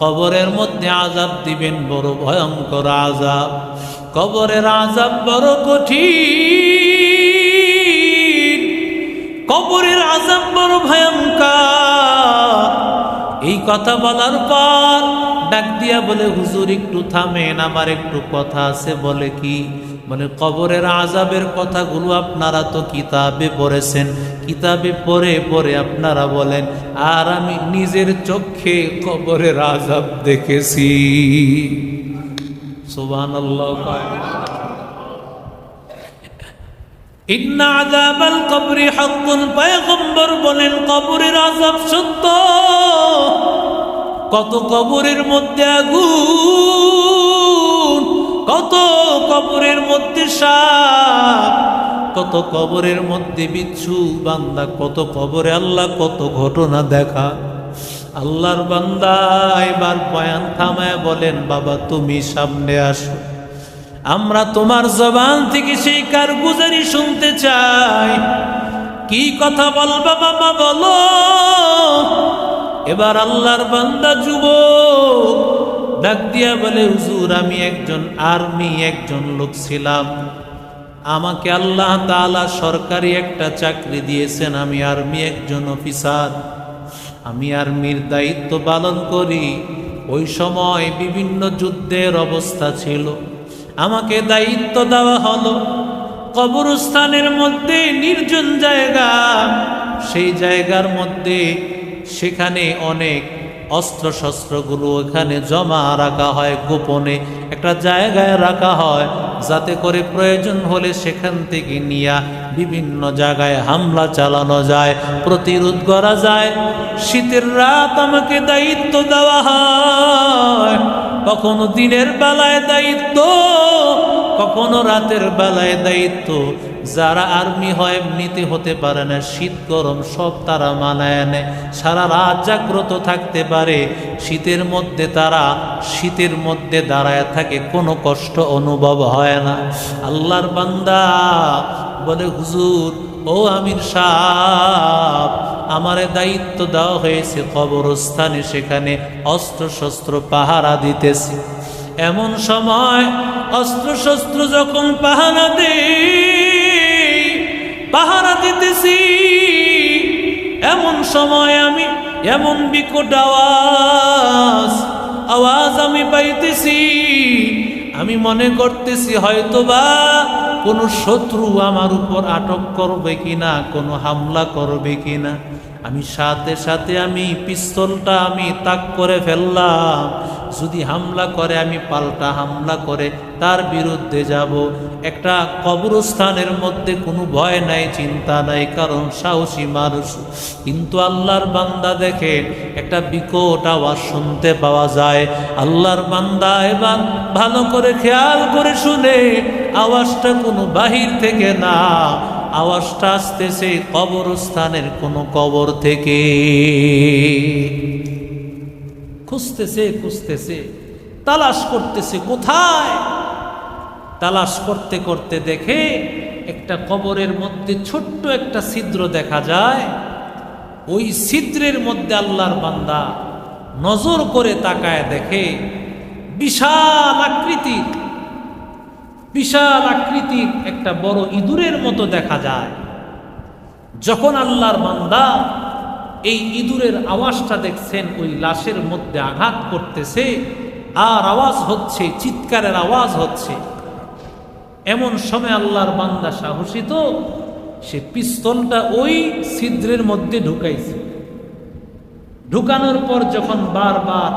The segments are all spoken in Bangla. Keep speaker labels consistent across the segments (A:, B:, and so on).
A: কবরের মধ্যে আজাব দিবেন, বড় ভয়ঙ্কর আজাব কবরের আজাব বড় কঠিন। কবরের আজাব বড় ভয়ঙ্কর। এই কথা বলার পর ডাক দিয়া বলে, হুজুর, একটু থামেন, আমার একটু কথা আছে, বলে কি? বলে কবরের আজাবের কথাগুলো আপনারা তো কিতাবে পড়েছেন। কিতাবে পড়ে পড়ে আপনারা বলেন, আর আমি নিজের চোখে কবরের আজাব দেখেছি। বলেন, কবরের আযাব সত্য। কত কবরের মধ্যে আগুন কত কবরের মধ্যে সাপ, কত কবরের মধ্যে বিচ্ছু বান্দা, কত কবরে আল্লাহ, কত ঘটনা দেখা। আল্লাহর বান্দা এবার বয়ান থামায় বলেন, বাবা, তুমি সামনে আসো। আমরা তোমার জবান থেকে সেই কারগুজারি শুনতে চাই। কি কথা বলবা বাবা, বলো। এবার আল্লাহর বান্দা যুব ডাক দিয়া বলে, হুজুর, আমি একজন আর্মি, একজন লোক ছিলাম। আমাকে আল্লাহ তাআলা সরকারি একটা চাকরি দিয়েছেন। আমি আর্মি, একজন অফিসার। আমি আর্মির দায়িত্ব পালন করি। ওই সময় বিভিন্ন যুদ্ধের অবস্থা ছিল। আমাকে দায়িত্ব দেওয়া হলো। কবরস্থানের মধ্যে নির্জন জায়গা। সেই জায়গার মধ্যে সেখানে অনেক অস্ত্র শস্ত্রগুলো ওখানে জমা রাখা হয়, গোপনে একটা জায়গায় রাখা হয়, যাতে করে প্রয়োজন হলে সেখান থেকে নিয়ে বিভিন্ন জায়গায় হামলা চালানো যায়, প্রতিরোধ করা যায়। শীতের রাত আমাকে দায়িত্ব দেওয়া হয়, কখনো দিনের বেলায় দায়িত্ব কখনো রাতের বেলায় দায়িত্ব, যারা আর্মি হয় এমনিতে হতে পারে না, শীত, গরম, সব তারা মানায় নেয় সারা রাত জাগ্রত থাকতে পারে, শীতের মধ্যে তারা, শীতের মধ্যে দাঁড়ায় থাকে, কোনো কষ্ট অনুভব হয় না। আল্লাহর বান্দা বলে, হুজুর, ও আমির সাহ আমারে দায়িত্ব দেওয়া হয়েছে কবরস্থানে, সেখানে অস্ত্র শস্ত্র পাহারা দিতেছি। এমন সময় অস্ত্র শস্ত্র যখন পাহারা দে পাহারা দিতেছি, এমন সময় আমি এমন বিকট আওয়াজ আওয়াজ আমি পাইতেছি। আমি মনে করতেছি হয়তোবা কোনো শত্রু আমার উপর আটক করবে কিনা, কোনো হামলা করবে কিনা। আমি সাথে সাথে আমি পিস্তলটা আমি তাক করে ফেললাম। যদি হামলা করে, আমি পাল্টা হামলা করে, তার বিরুদ্ধে যাব। একটা কবরস্থানের মধ্যে কোনো ভয় নাই, চিন্তা নাই, কারণ সাহসী মানুষ। কিন্তু আল্লাহর বান্দা দেখে একটা বিকট আওয়াজ শুনতে পাওয়া যায়। আল্লাহর বান্দা এবার ভালো করে খেয়াল করে শুনে, আওয়াজটা কোনো বাহির থেকে না, আওয়াজটা আসতেছে কবরস্থানের কোনো কবর থেকে। খুঁজতেছে খুঁজতেছে। তালাশ করতেছে, কোথায়? তালাশ করতে করতে দেখে একটা কবরের মধ্যে ছোট্ট একটা ছিদ্র দেখা যায়। ওই ছিদ্রের মধ্যে আল্লাহর বান্দা নজর করে তাকায় দেখে বিশাল আকৃতির বিশাল আকৃতির একটা বড় ইঁদুরের মতো দেখা যায়। যখন আল্লাহর বান্দা এই ইঁদুরের আওয়াজটা দেখছেন ওই লাশের মধ্যে আঘাত করতেছে, আর আওয়াজ হচ্ছে, চিৎকারের আওয়াজ হচ্ছে। এমন সময় আল্লাহর বান্দা সাহসী তো, সে পিস্তলটা ওই ছিদ্রের মধ্যে ঢুকাইছে। ঢুকানোর পর যখন বারবার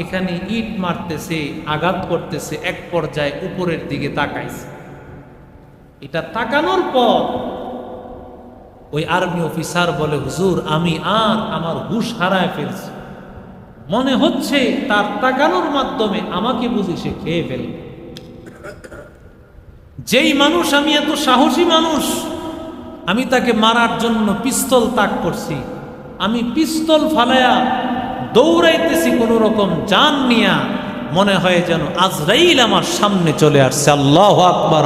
A: এখানে ইট মারতেছে, আঘাত করতেছে, এক পর্যায়ে উপরের দিকে তাকাইছে। এটা তাকানোর পর ওই আর্মি অফিসার বলে, হুজুর, আমি আর আমার হুশ হারায় ফেলছি। মনে হচ্ছে তার তাকানোর মাধ্যমে আমাকে বুঝি সে খেয়ে ফেলবে। যেই মানুষ, আমি এত সাহসী মানুষ, আমি তাকে মারার জন্য পিস্তল তাক করছি। আমি পিস্তল ফালায়া দৌড়াইতেছি কোনো রকম জান নিয়া মনে হয় যেন আজরাইল আমার সামনে চলে আসছে। আল্লাহ আকবার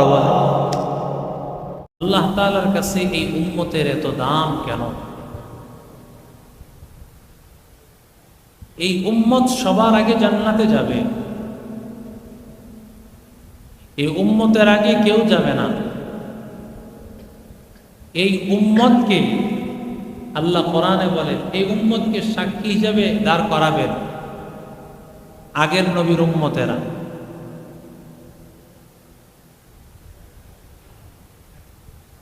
A: আল্লাহ তালার কাছে এই উম্মতের এত দাম কেন? এই উম্মত সবার আগে জান্নাতে যাবে। এই উম্মতের আগে কেউ যাবে না। এই উম্মতকে আল্লাহ কোরআনে বলেন, এই উম্মতকে সাক্ষী হিসাবে দাঁড় করাবেন আগের নবীর উম্মতেরা।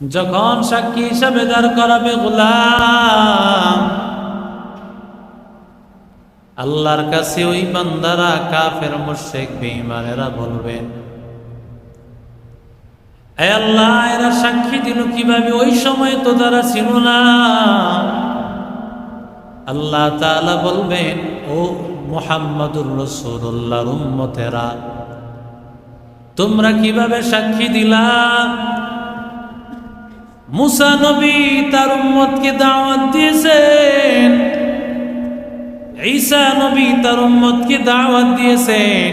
A: যখন সাক্ষী হিসাবে দাঁড় করাবে গোলাম, আল্লাহর কাছে ওই বান্দারা কাফের মুশেক বেঈমানেরা বলবেন এ আল্লাহ, এরা সাক্ষী দিল কীভাবে? ওই সময় তো তারা ছিল না। আল্লাহ তাআলা বলবেন, ও মুহাম্মাদুর রাসূলুল্লাহর উম্মতেরা, তোমরা কীভাবে সাক্ষী দিলা? মুসা নবী তার উম্মতকে দাওয়াত দিয়েছেন। ঈসা নবী তার উম্মতকে দাওয়াত দিয়েছেন।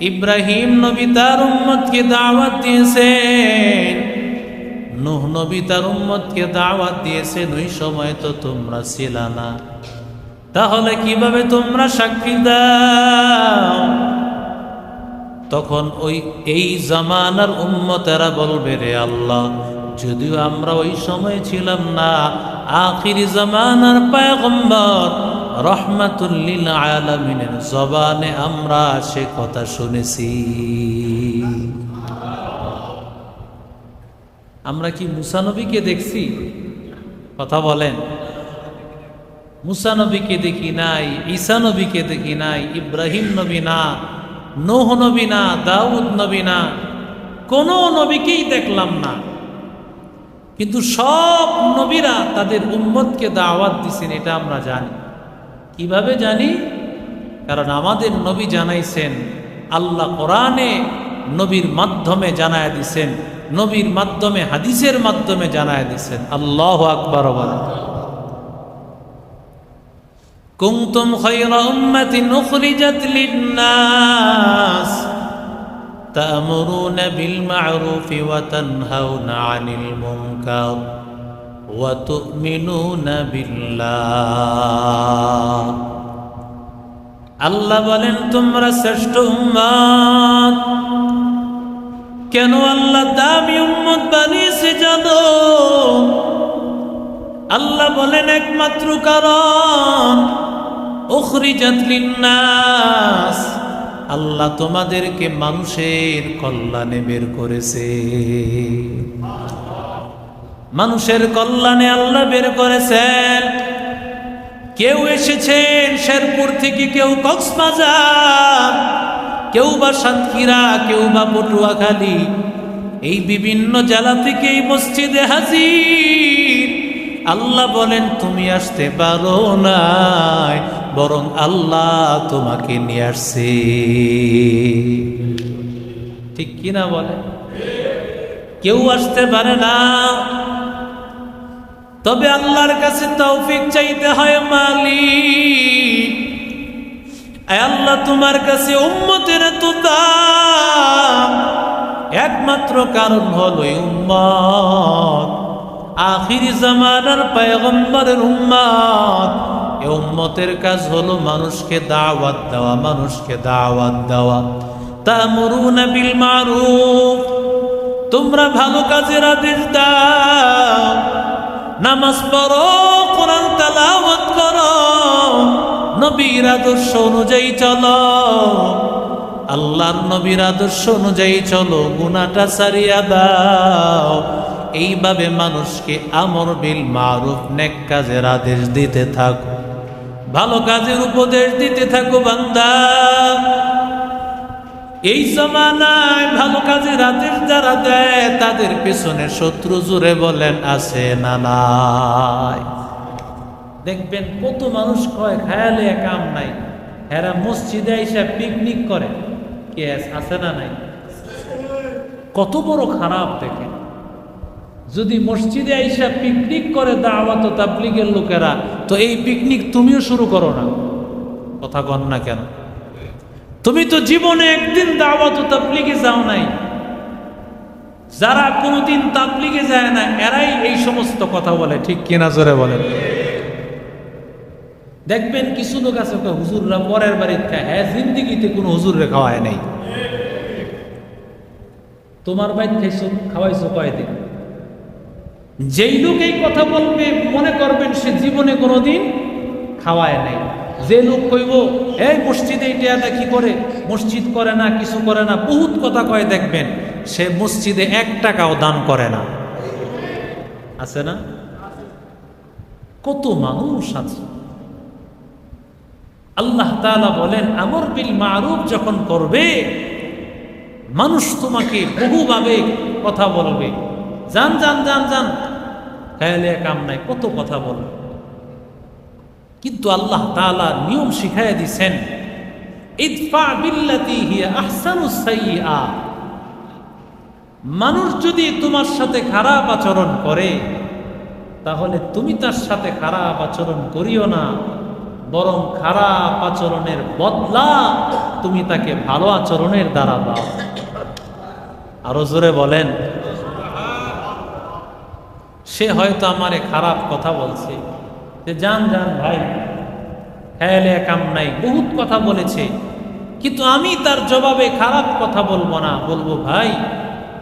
A: ইব্রাহিম নবী তার উম্মতকে দাওয়াত দিয়েছেন। নূহ নবী তার উম্মতকে দাওয়াত দিয়েছেন, ওই সময় তো তোমরা ছিল না। তাহলে কীভাবে তোমরা সাক্ষী দাও? তখন ওই এই জামানার উম্মতেরা বলবে, রে আল্লাহ যদিও আমরা ওই সময় ছিলাম না, আখিরি জামানার পায়গম্বর রহমাতুল্লিল আলামিনের জবানে আমরা সে কথা শুনেছি। আমরা কি মুসানবীকে দেখছি? কথা বলেন। মুসানবীকে দেখি নাই, ঈসা নবীকে দেখি নাই, ইব্রাহিম নবী না, নোহ নবী না, দাউদ নবী না, কোনো নবীকেই দেখলাম না। কিন্তু সব নবীরা তাদের উম্মতকে দাওয়াত দিছেন, এটা আমরা জানি। কীভাবে জানি? কারণ আমাদের নবী জানাইছেন, আল্লাহ কোরআনে নবীর মাধ্যমে জানায় দিছেন, নবীর মাধ্যমে, হাদিসের মাধ্যমে জানায় দিছেন। আল্লাহ আকবর কুমতুম খৈর উম্মতিন উখরিজাত লিন্নাস। تأمرون بالمعروف وتنهون عن المنكر وتؤمنون بالله আল্লাহ বলেন তোমরা শ্রেষ্ঠ উম্মত কেন আল্লাহ দামি উম্মত বানিয়েছে জানো আল্লাহ বলেন একমাত্র কারণ উখরিজাত লিন্নাস আল্লাহ তোমাদেরকে মানুষের কল্যাণে বের করেছে। মানুষের কল্যাণে আল্লাহ বের করেছেন। কেউ এসেছেন শেরপুর থেকে, কেউ কক্সবাজার, কেউ বা সাতক্ষীরা, কেউ বা পটুয়াখালী। এই বিভিন্ন জেলা থেকে এই মসজিদে হাজির। আল্লাহ বলেন, তুমি আসতে পারো নাই, বরং আল্লাহ তোমাকে নিয়ে আসছে। ঠিক কিনা বলে? কেউ আসতে পারে না। তবে আল্লাহর কাছে তৌফিক চাইতে হয় আয় আল্লাহ, তোমার কাছে উম্মতের তো একমাত্র কারণ হলো উম্মত। আখিরি জামানার পায়গম্বরের উম্মত। এ উম্মতের কাজ হলো মানুষকে দাওয়াত দেওয়া, মানুষকে দাওয়াত দেওয়া। তা'মুরুনা বিল মারুফ, তোমরা ভালো কাজের আদেশ দাও। নামাজ পড়ো, কোরআন তালাওয়াত করো, নবীর আদর্শ অনুযায়ী চলো। আল্লাহর নবীর আদর্শ অনুযায়ী চলো গুনাটা সারিয়া দাও। এইভাবে মানুষকে আমর বিল মারুফ নেক কাজের আদেশ দিতে থাকো। ভালো কাজের উপদেশ দিতে থাকো বান্দা। এই জমানায় ভালো কাজের আদেশ যারা দেয়, তাদের পেছনে শত্রু জুড়ে বলেন, আছে না নাই? দেখবেন কত মানুষ কয়, খায়ালে কাম নাই। এরা মসজিদে এসে পিকনিক করে। কে আছে না নাই? কত বড় খারাপ দেখে যদি মসজিদে আইসা পিকনিক করে দাওয়াত তাবলিগের লোকেরা, তো এই পিকনিক তুমিও শুরু করো না। কথা কন না কেন? তুমি তো জীবনে একদিন দাওয়াত তাবলিগে যাও নাই। যারা কোনোদিন তাবলিগে যায় না, এরাই এই সমস্ত কথা বলে। ঠিক কিনা জোরে বলেন। দেখবেন কিছু লোক আছে হুজুররা পরের বাড়ির খায়। হ্যাঁ জিন্দিগিতে কোনো হুজুরে খাওয়ায় নাই। তোমার বাইর খাইছো, খাওয়াইছো কয়দিন? যেই লোক এই কথা বলবে, মনে করবেন সে জীবনে কোনোদিন খাওয়ায় নাই। যে লোক কইব, এই মসজিদে এটা কি করে? মসজিদ করে না, কিছু করে না, বহুত কথা কয় দেখবেন, সে মসজিদে এক টাকাও দান করে না। আছে না? কত মানুষ আছে। আল্লাহ তাআলা বলেন, আমর বিল মারুফ যখন করবে, মানুষ তোমাকে বহুভাবে কথা বলবে। যান যান যান যান। খায়ালে কাম নাই, কত কথা বলবে কিন্তু আল্লাহ তাআলা নিয়ম শিখাইয়া সাইয়্যা মানুষ যদি তোমার সাথে খারাপ আচরণ করে, তাহলে তুমি তার সাথে খারাপ আচরণ করিও না, বরং খারাপ আচরণের বদলা তুমি তাকে ভালো আচরণের দ্বারা দাও। আরও জোরে বলেন সে হয়তো আমারে খারাপ কথা বলছে। যে যান যান ভাই, খেয়ালে কাম নাই, বহুত কথা বলেছে। কিন্তু আমি তার জবাবে খারাপ কথা বলব না। বলব, ভাই,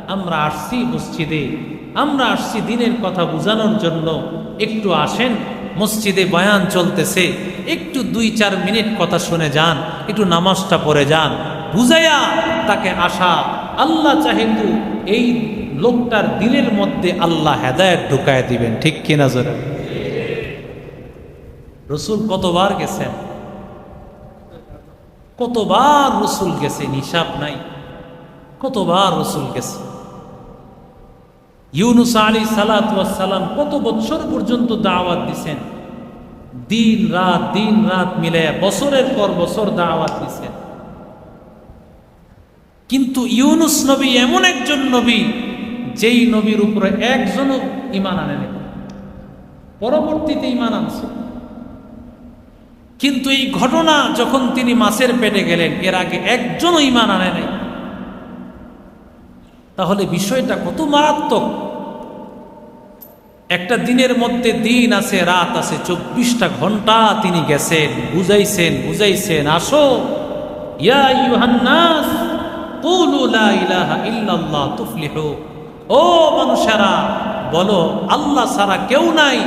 A: আমরা আসছি মসজিদে। আমরা আসছি দিনের কথা বোঝানোর জন্য। একটু আসেন, মসজিদে বয়ান চলতেছে। একটু দুই, চার মিনিট কথা শুনে যান, একটু নামাজটা পড়ে যান। বুঝাইয়া তাকে আসা। আল্লাহ চাহেতু এই লোকটার দিলের মধ্যে আল্লাহ হেদায়ত ঢুকায় দিবেন, ঠিক কিনা জোরে? রসুল কতবার গেছেন? কতবার রসুল গেছে হিসাব নাই। কতবার রসুল গেছে? ইউনুস আলী সালাম কত বছর পর্যন্ত দাওয়াত দিছেন? দিন রাত দিন রাত মিলে বছরের পর বছর দাওয়াত দিছেন। কিন্তু ইউনুস নবী এমন একজন নবী যেই নবীর উপরে একজনও ইমান আনেন। পরবর্তীতে ইমান আনছে। কিন্তু এই ঘটনা যখন তিনি মাছের পেটে গেলেন, এর আগে একজনও ইমান আনে নাই। তাহলে বিষয়টা কত মারাত্মক। একটা দিনের মধ্যে দিন আছে, রাত আছে, চব্বিশটা ঘণ্টা তিনি গেছেন, বুঝাইছেন বুঝাইছেন, আসো। ইয়া ইউহান্নাস ইল্লাল্লাহ তুফলিহু। ও মানুষেরা, বলো, আল্লাহ ছাড়া কেউ নাই,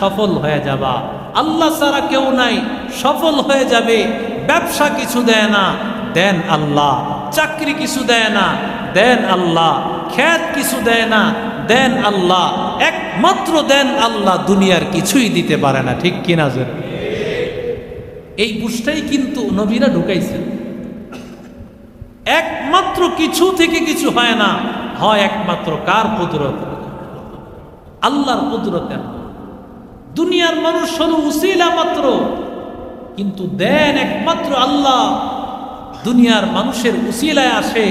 A: সফল হয়ে যাবা। আল্লাহ ছাড়া কেউ নাই, সফল হয়ে যাবে। ব্যবসা কিছু দেয় না, দেন আল্লাহ। চাকরি কিছু দেয় না, দেন আল্লাহ। খ্যাত কিছু দেয় না, দেন আল্লাহ। একমাত্র দেন আল্লাহ, দুনিয়ার কিছুই দিতে পারে না, ঠিক কিনা এই বুঝটাই কিন্তু নবীরা ঢুকাইছেন একমাত্র কিছু থেকে কিছু হয় না হয় একমাত্র কার কুদরত আল্লাহর কুদরতে দুনিয়ার মানুষ হল উসিলা মাত্র কিন্তু দেন একমাত্র আল্লাহ দুনিয়ার মানুষের উসিলায় আসে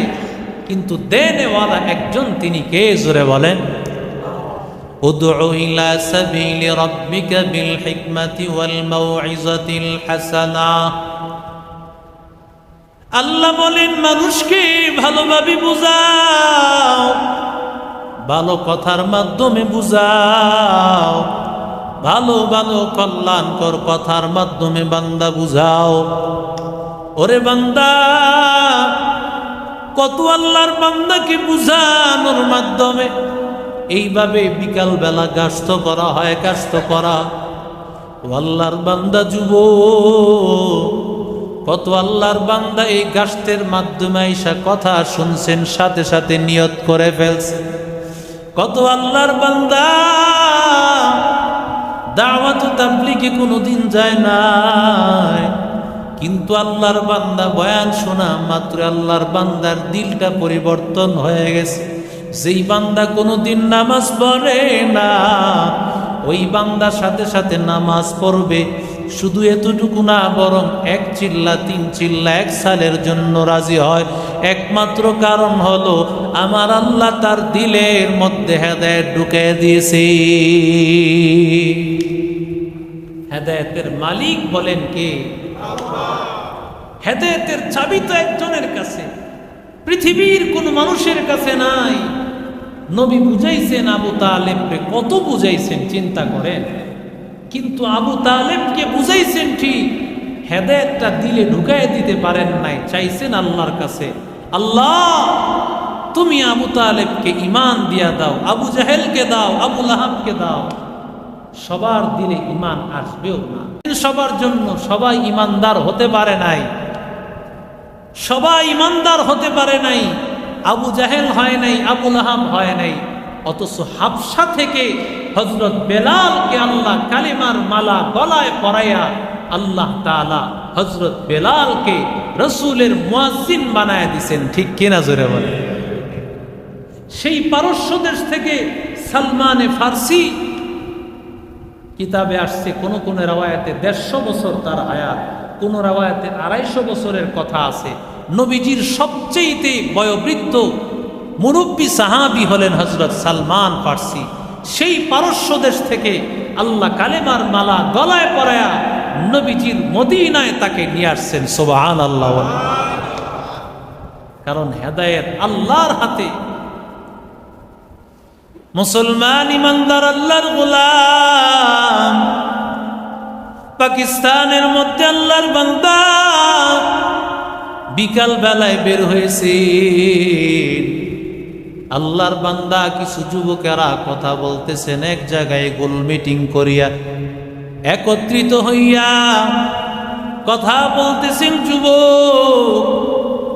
A: কিন্তু দেনেওয়ালা একজন তিনি কে জোরে বলেন ادع إلى سبيل ربك بالحكمة والموعظة الحسنة আল্লাহ বলেন, মানুষকে ভালোভাবে বুঝাও, ভালো কথার মাধ্যমে বুঝাও, ভালো ভালো কল্যাণকর কথার মাধ্যমে বান্দা বুঝাও। ওরে বান্দা, কত আল্লাহর বান্দাকে বুঝানোর মাধ্যমে এইভাবে বিকাল বেলা গাস্ত করা হয় গাস্ত করা। ও আল্লাহর বান্দা যুব কত আল্লাহর বান্দা এই গাস্তের মাধ্যমে আইসা কথা শুনছেন, সাথে সাথে নিয়ত করে ফেলছে। কত আল্লাহর বান্দা দাওয়াত তাবলিগে কোনোদিন যায় নাই। কিন্তু আল্লাহর বান্দা বয়ান শোনা, মাত্র আল্লাহর বান্দার দিলটা পরিবর্তন হয়ে গেছে। যেই বান্দা কোনোদিন নামাজ পড়ে না, ওই বান্দার সাথে সাথে নামাজ পড়বে। শুধু এতটুকু না, বরং এক চিল্লা, তিন চিল্লা, এক সালের জন্য রাজি হয়। একমাত্র কারণ হলো, আমার আল্লাহ তার দিলের মধ্যে হেদায়ত ঢুকে দিয়েছে। হেদায়তের মালিক বলেন কে? হেদায়তের চাবি তো একজনের কাছে। পৃথিবীর কোন মানুষের কাছে নাই। নবী বুঝাইছেন আবু তালেবকে, কত বুঝাইছেন, চিন্তা করেন। কিন্তু আবু তালেবকে বুঝাইছেন ঠিক। হেদায়তটা দিলে ঢুকাই দিতে পারেন নাই, চাইছেন আল্লাহর কাছে। আল্লাহ, তুমি আবু তালেবকে ইমান দিয়া দাও, আবু জাহেলকে দাও, আবু লাহাবকে দাও। সবার দিলে ইমান আসবেও না। সবার জন্য সবাই ইমানদার হতে পারে নাই। সবাই ইমানদার হতে পারে নাই। আবু জাহেল হয় নাই, আবু লাহাব হয় নাই। অথচ হাবসা থেকে হজরত বেলালকে আল্লাহ কালিমার মালা গলায় পরাইয়া আল্লাহ তাআলা হজরত বেলালকে রসুলের মুয়াজ্জিন বানায় দিছেন। ঠিক কিনা জোরে বলে সেই পারস্য দেশ থেকে সালমানে ফার্সি কিতাবে আসছে, কোন কোন রাওয়ায়াতে দেড়শো বছর তার হায়াত কোন রাওয়ায়াতে আড়াইশো বছরের কথা আছে। নবীজির সবচেয়েতে বয়োবৃদ্ধ মুরব্বী সাহাবি হলেন হজরত সালমান ফার্সি। সেই পারস্য দেশ থেকে আল্লাহ কালেমার মালা গলায় পরায়া নবীজির মদিনায় তাকে নিয়ে আসছেন সোবাহান আল্লাহ কারণ হেদায়েত আল্লাহর হাতে। মুসলমান ইমানদার আল্লাহর গোলাম, পাকিস্তানের মধ্যে আল্লাহর বান্দা। বিকাল বেলায় বের হয়েছে আল্লাহর বান্দা কিছু যুবকেরা কথা বলতেছেন, এক জায়গায় গোল মিটিং করিয়া একত্রিত হইয়া কথা বলতেছেন যুবক।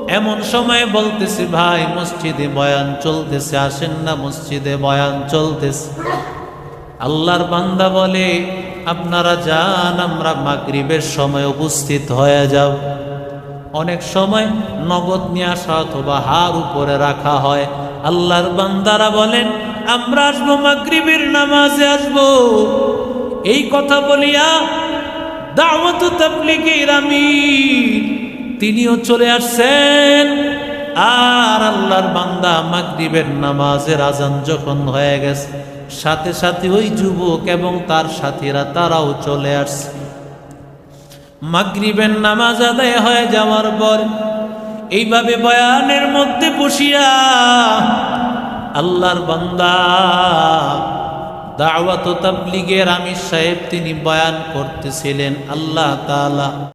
A: এমন সময় বলতেছে, ভাই, মসজিদে বয়ান চলতেছে, আসেন না, মসজিদে বয়ান চলতেছে। আল্লাহর বান্দা বলে, আপনারা যান, আমরা মাগরিবের সময় উপস্থিত হয়ে যাব। অনেক সময় নগদ নিয়ে আসা অথবা হার উপরে রাখা হয়। আল্লাহর বান্দারা বলেন, আমরা আসব মাগরিবের নামাজে আসব। এই কথা বলিয়া দাওয়াত তাবলিগের আমির তিনিও চলে আসছেন। আর আল্লাহর বান্দা মাগরিবের নামাজের আজান যখন হয়ে গেছে, সাথে সাথে ওই যুবক এবং তার সাথীরা তারাও চলে আসছে। মাগরিবের নামাজ আদায় হয়ে যাওয়ার পর এইভাবে বয়ানের মধ্যে বসিয়া আল্লাহর বান্দা দাওয়াত তাবলিগের আমির সাহেব তিনি বয়ান করতেছিলেন, আল্লাহ তাআলা